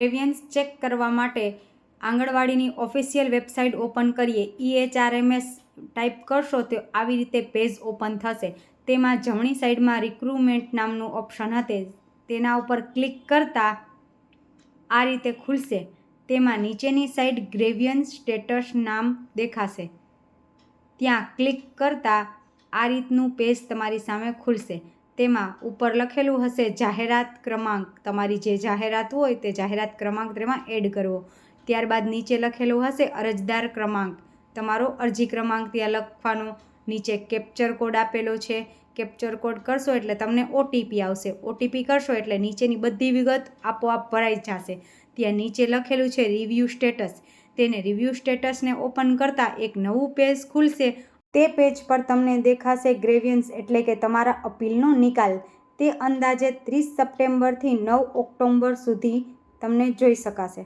ગ્રેવિયન્સ check કરવા માટે આંગણવાડીની official website open કરીએ. ઈએચઆરએમએસ ટાઈપ કરશો તો આવી રીતે પેજ ઓપન થશે. તેમાં જમણી સાઈડમાં રિક્રુટમેન્ટ નામનું ઓપ્શન હશે તેના ઉપર ક્લિક કરતાં આ રીતે ખુલશે. તેમાં નીચેની સાઈડ ગ્રેવિયન્સ સ્ટેટસ નામ દેખાશે. ત્યાં ક્લિક કરતાં આ રીતનું પેજ તમારી સામે ખુલશે. તેમાં ઉપર લખેલું હશે જાહેરાત ક્રમાંક. તમારી જે જાહેરાત હોય તે જાહેરાત ક્રમાંક તેમાં એડ કરવો. ત્યારબાદ નીચે લખેલું હશે અરજદાર ક્રમાંક. તમારો અરજી ક્રમાંક ત્યાં લખવાનો. નીચે કેપ્ચર કોડ આપેલો છે. કેપ્ચર કોડ કરશો એટલે તમને ઓટીપી આવશે. ઓટીપી કરશો એટલે નીચેની બધી વિગત આપોઆપ ભરાઈ જશે. ત્યાં નીચે લખેલું છે રિવ્યૂ સ્ટેટસ તેને રિવ્યૂ સ્ટેટસને ઓપન કરતાં એક નવું પેજ ખુલશે. તે પેજ પર તમને દેખાશે ગ્રેવિયન્સ એટલે કે તમારા અપીલનો નિકાલ. તે અંદાજે ત્રીસ સપ્ટેમ્બરથી નવ ઓક્ટોબર સુધી તમને જોઈ શકાશે.